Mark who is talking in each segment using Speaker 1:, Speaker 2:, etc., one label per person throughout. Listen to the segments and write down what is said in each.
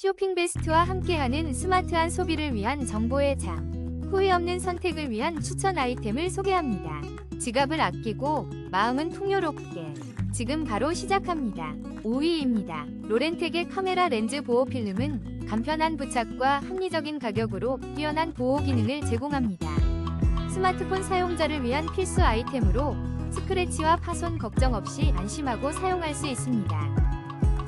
Speaker 1: 쇼핑 베스트와 함께하는 스마트한 소비를 위한 정보의 장. 후회 없는 선택을 위한 추천 아이템을 소개합니다. 지갑을 아끼고 마음은 풍요롭게. 지금 바로 시작합니다. 5위입니다. 로렌텍의 카메라 렌즈 보호 필름은 간편한 부착과 합리적인 가격으로 뛰어난 보호 기능을 제공합니다. 스마트폰 사용자를 위한 필수 아이템으로 스크래치와 파손 걱정 없이 안심하고 사용할 수 있습니다.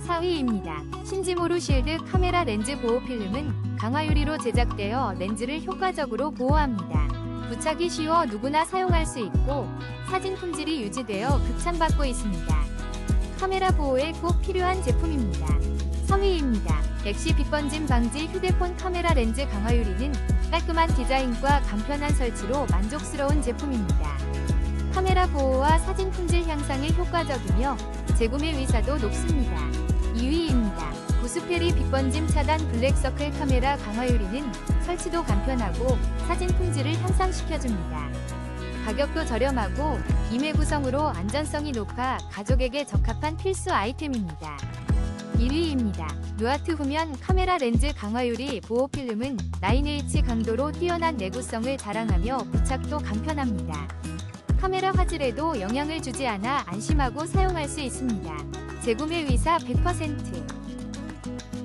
Speaker 1: 4위입니다. 신지모루 실드 카메라 렌즈 보호 필름은 강화유리로 제작되어 렌즈를 효과적으로 보호합니다. 부착이 쉬워 누구나 사용할 수 있고 사진 품질이 유지되어 극찬받고 있습니다. 카메라 보호에 꼭 필요한 제품입니다. 3위입니다. 엑시 빛번짐 방지 휴대폰 카메라 렌즈 강화유리는 깔끔한 디자인과 간편한 설치로 만족스러운 제품입니다. 카메라 보호와 사진 품질 향상에 효과적이며 재구매 의사도 높습니다. 2위입니다. 구스페리 빛번짐 차단 블랙서클 카메라 강화유리는 설치도 간편하고 사진 품질을 향상시켜줍니다. 가격도 저렴하고 임의 구성으로 안전성이 높아 가족에게 적합한 필수 아이템입니다. 1위입니다. 누아트 후면 카메라 렌즈 강화유리 보호 필름은 9H 강도로 뛰어난 내구성을 자랑하며 부착도 간편합니다. 카메라 화질에도 영향을 주지 않아 안심하고 사용할 수 있습니다. 재구매 의사 100%